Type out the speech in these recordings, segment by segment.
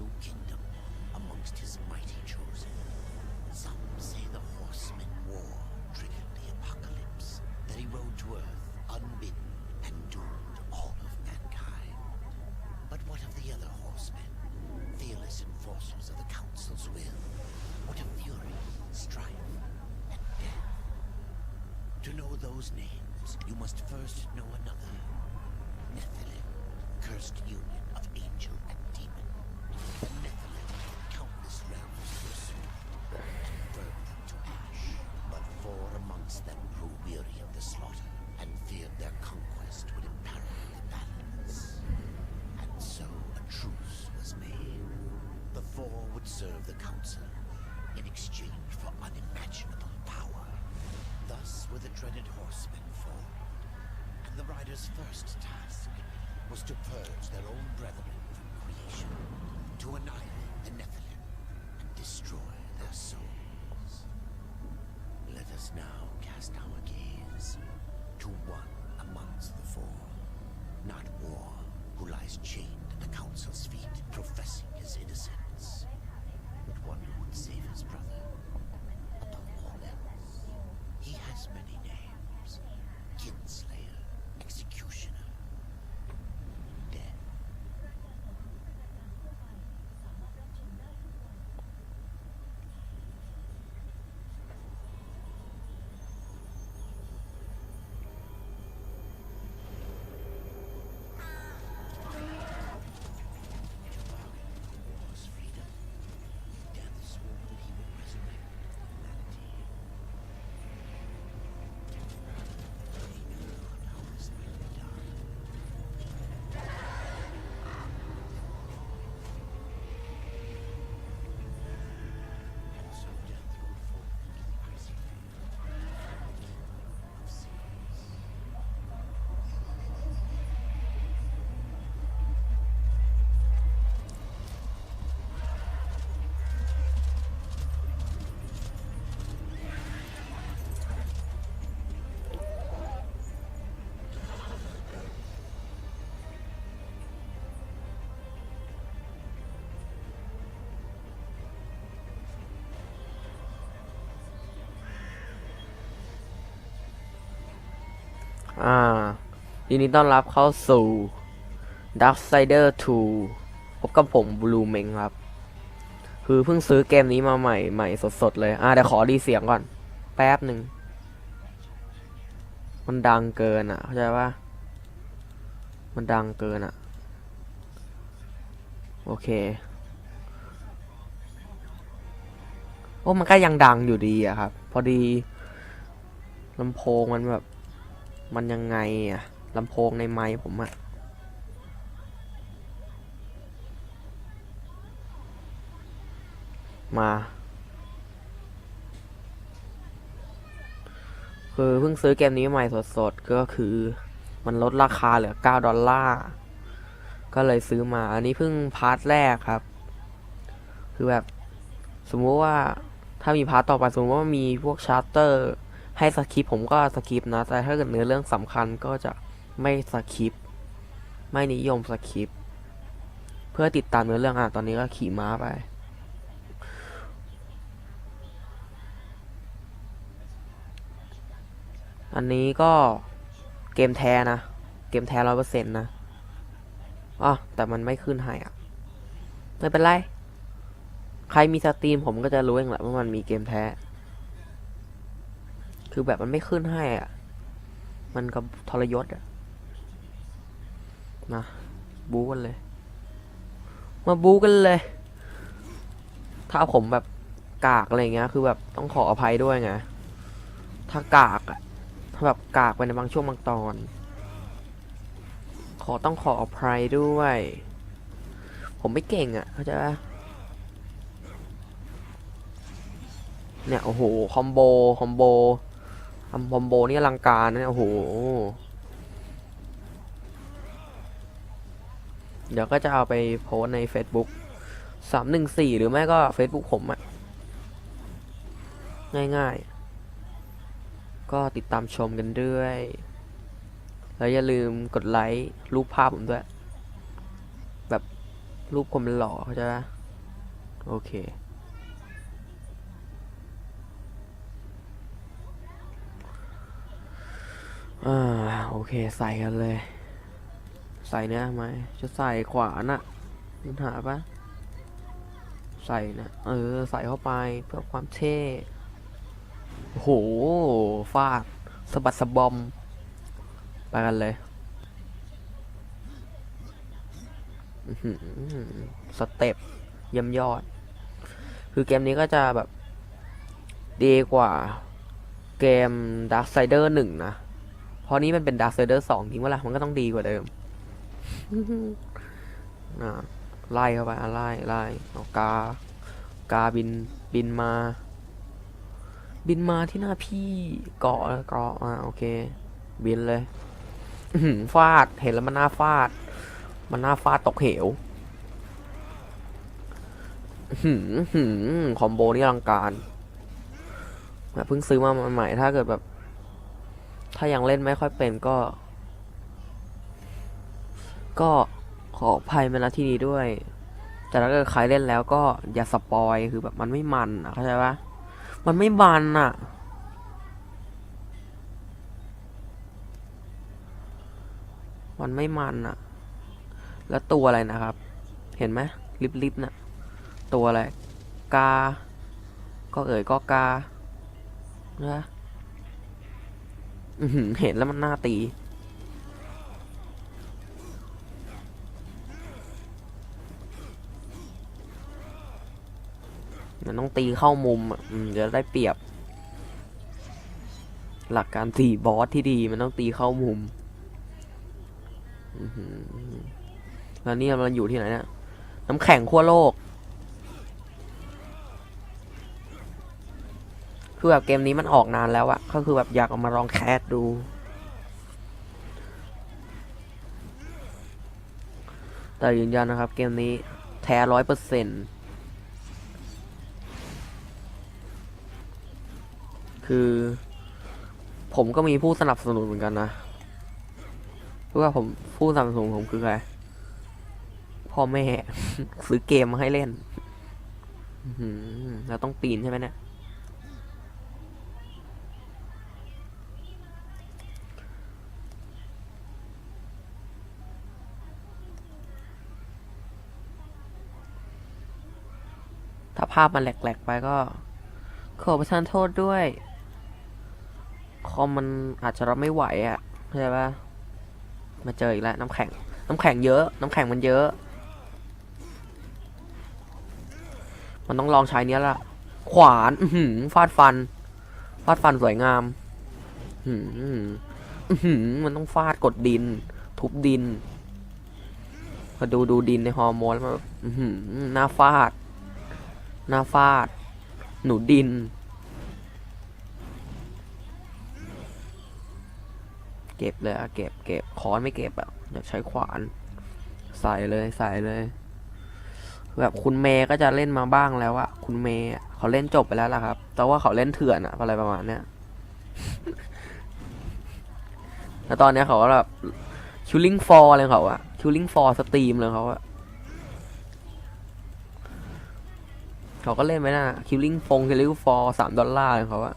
no kingdom amongst his mighty chosen. Some say the horsemen war triggered the apocalypse, that he rode to earth unbidden and doomed all of mankind. But what of the other horsemen, fearless enforcers of the Council's will? What of fury, strife, and death? To know those names, you must first know another. Nephilim, cursed union of angel and to annihilate the Nephilim and destroy their souls. Let us now cast our gaze to one amongst the four, not War, who lies chained at the council's feet, professing his innocence, but one who would save his brother above all else. He has many names Kinslayer, อ่ายินดีต้อนรับเข้าสู่ Dark Sider 2 พบกับผมบลูเมงครับ คือเพิ่งซื้อเกมนี้มาใหม่ใหม่สดๆเลย อ่าเดี๋ยวขอดีเสียงก่อน แป๊บหนึ่ง มันดังเกินอะ เข้าใจปะมันดังเกินอะ โอเค โอ้มันก็ยังดังอยู่ดีอะครับ พอดีลำโพงมันแบบ มันยังไงอะลำโพงในไมค์ผมอะมา คือเพิ่งซื้อเกมนี้ใหม่สดๆ ก็คือมันลดราคาเหลือ 9 ดอลลาร์ ก็เลยซื้อมา อันนี้เพิ่งพาร์ทแรกครับ คือแบบ สมมุติว่าถ้ามีพาร์ทต่อไป สมมติว่ามีพวกชาร์เตอร์ ให้สคริปผมก็สคริปนะ แต่ถ้าเกิดเนื้อเรื่องสำคัญก็จะไม่สคริปไม่นิยมสคริปเพื่อติดตามเนื้อเรื่องอะตอนนี้ก็ขี่ม้าไปอันนี้ก็เกมแท้นะ เกมแท้ร้อยเปอร์เซ็นต์นะอ๋อแต่มันไม่ขึ้นให้อะ ไม่เป็นไร ใครมีสตรีมผมก็จะรู้เองแหละว่ามันมีเกมแท้ คือแบบมันไม่ขึ้นให้อะ มันก็ทรยศอะมาบูกันเลย มาบูกันเลย ถ้าผมแบบกากอะไรเงี้ย คือแบบต้องขออภัยด้วยไง ถ้ากากอะ ถ้าแบบกากไปในบางช่วงบางตอน ขอต้องขออภัยด้วย ผมไม่เก่งอะ เข้าใจปะเนี่ย โอ้โห คอมโบ คอมโบ ทำคอมโบนี่อลังการนะเนี่ยโอ้โห เดี๋ยวก็จะเอาไปโพสใน Facebook สามหนึ่งสี่หรือไม่ก็ Facebook ผมอะง่ายๆ ก็ติดตามชมกันด้วย แล้วอย่าลืมกดไลค์รูปภาพผมด้วย แบบรูปผมหล่อเข้าใจปะโอเค อ่าโอเคใส่กันเลย ใส่เนี่ยไหมจะใส่ขวาน่ะมันหาปะใส่นะเออ ใส่เข้าไปเพื่อความเท่โอ้โหฟาดสะบัดสะบอม ไปกันเลยสเต็ปเยี่ยมยอด คือเกมนี้ก็จะแบบ ดีกว่าเกม Dark Sider 1 นะ ราะนี้มันเป็น Dark Sider 2จริงว่าล่ะมันก็ต้องดีกว่าเดิมอ่าไล่เข้าไปอะไล่ไล่เอากา กาบินบินมา บินมาที่หน้าพี่เกาะเกาะอ่าโอเค บินเลยอื้อหือฟาดเห็นแล้วมันน่าฟาด มันน่าฟาดตกเหวอื้อหือหือคอมโบนี่อลังการแบบเพิ่งซื้อมาใหม่ๆถ้าเกิดแบบ ถ้ายังเล่นไม่ค่อยเป็นก็ ก็ขออภัยมาณที่นี้ด้วย แต่ถ้าเกิดใครเล่นแล้วก็อย่าสปอยคือแบบมันไม่มันอะเข้าใจปะมันไม่มันอะมันไม่มันอะแล้วตัวอะไรนะครับ เห็นไหมลิบลิบๆน่ะ ตัวอะไร กา ก็เอ่ยก็กา นะ เห็นแล้วมันน่าตี มันต้องตีเข้ามุมอะอืมจะได้เปรียบ หลักการตีบอสที่ดีมันต้องตีเข้ามุมแล้วนี่มันอยู่ที่ไหนเนี่ยน้ำแข็งขั้วโลก คือแบบเกมนี้มันออกนานแล้วอะก็คือแบบอยากเอามาลองแคสดู แต่ยืนยันนะครับ เกมนี้แท้ร้อยเปอร์เซ็นต์คือ ผมก็มีผู้สนับสนุนเหมือนกันนะเพราะว่าผมผู้สนับสนุนผมคือใครพ่อแม่ ซื้อเกมมาให้เล่นอื้อหือเราต้องปีนใช่ไหมเนี่ยาภาพมันแหลกๆไปก็ ขอประทานโทษด้วย คอมมันอาจจะรับไม่ไหวอะ่ะเข้าใจปะมาเจออีกแล้วน้ำแข็ง น้ำแข็งเยอะ น้ำแข็งมันเยอะ มันต้องลองใช้เนี้ยละ ขวานอื้อหือฟาดฟัน ฟาดฟันสวยงามอื้อหืออื้อหือมันต้องฟาดกดดิน ทุบดินพอดูดูดินในฮอร์โมนแล้วมันหน้าฟาด หน้าฟาด หนูดิน เก็บเลยอะเก็บเก็บค้อนไม่เก็บอะอยากใช้ขวาน ใส่เลยใส่เลย แบบคุณเมย์ก็จะเล่นมาบ้างแล้วอะคุณเมย์เขาเล่นจบไปแล้วล่ะครับ แต่ว่าเขาเล่นเถื่อนอะอะไรประมาณเนี้ยแล้วตอนเนี้ยเขาแบบคิลลิ่งฟอร์อะไรเขาอะคิลลิ่งฟอร์สตรีมเลยเขาอะ เขาก็เล่นไปนะคิลลิ่งฟงคิลลิ่งฟอร์สามดอลลาร์ของเขาอะ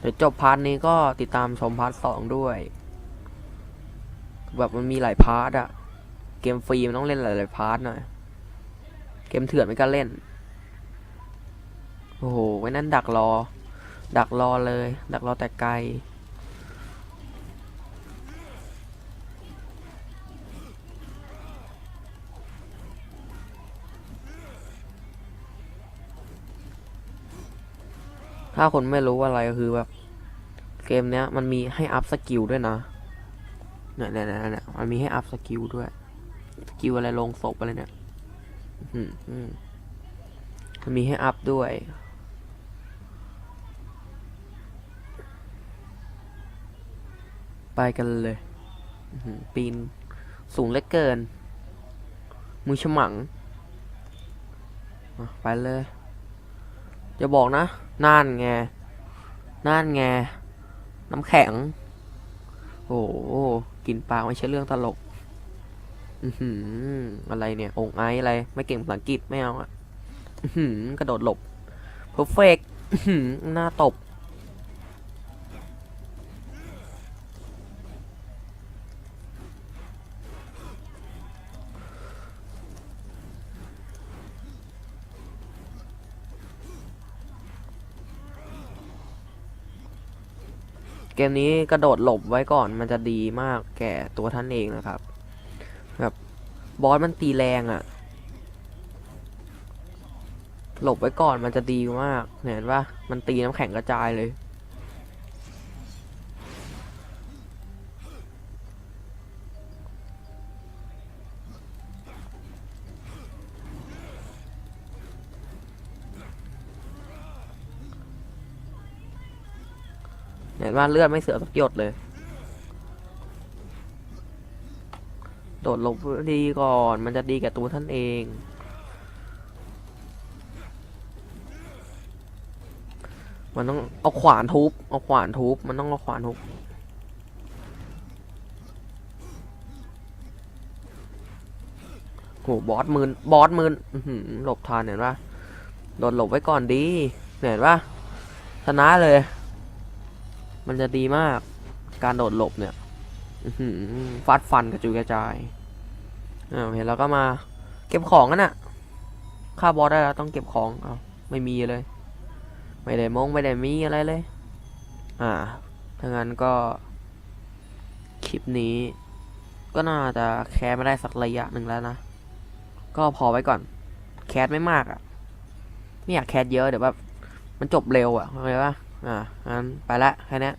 เดี๋ยวจบพาร์ทนี้ก็ติดตามชมพาร์ทสองด้วย แบบมันมีหลายพาร์ทอะเกมฟรีมันต้องเล่นหลายๆพาร์ทหน่อย เกมเถื่อนไม่กล้าเล่น โอ้โห ไว้นั่นดักรอ ดักรอเลย ดักรอแต่ไกล ถ้าคนไม่รู้อะไรก็คือแบบ เกมเนี้ยมันมีให้อัพสกิลด้วยนะเนี่ยเนี่ยเนี่ยมันมีให้อัพสกิลด้วย สกิลอะไรลงศพอะไรเนี่ย อืมอืมมันมีให้อัพด้วย ไปกันเลยปีนสูงเหลือเกิน มือฉมัง ไปเลยจะบอกนะน่านไงน่านไงน้ำแข็ง โอ้กินปลาไม่ใช่เรื่องตลก อืออะไรเนี่ย องไออะไร ไม่เก่งภาษาอังกฤษไม่เอาอะกระโดดหลบเพอร์เฟกหน้าตบ เกมนี้กระโดดหลบไว้ก่อนมันจะดีมากแก่ตัวท่านเองนะครับ แบบบอสมันตีแรงอะ่ะ หลบไว้ก่อนมันจะดีมากเห็นปะมันตีน้ำแข็งกระจายเลย ห็นว่าเลือดไม่เสือสักหยดเลย โดดหลบดีก่อน มันจะดีกับตัวท่านเอง มันต้องเอาขวานทุบ เอาขวานทุบ มันต้องเอาขวานทุบโหบอสมืนบอสมืนหลบทันเห็นปะโดดหลบไว้ก่อนดี เห็นปะชนะเลย มันจะดีมาก การโดดหลบเนี่ยฟาดฟันกระจุยกระจายอ้าเห็นแล้วก็มา เก็บของกันน่ะฆ่าบอสได้แล้วต้องเก็บของเอาไม่มีเลย ไม่ได้มงไม่ได้มีอะไรเลย อ่าถ้างั้นก็ คลิปนี้ ก็น่าจะแคสไม่ได้สักระยะหนึ่งแล้วนะ ก็พอไว้ก่อน แคสไม่มากอะ่ะ ไม่อยากแคสเยอะเดี๋ยวแบบมันจบเร็วอะ่ะเข้าใจปะ อ่างั้นไปละแค่นี้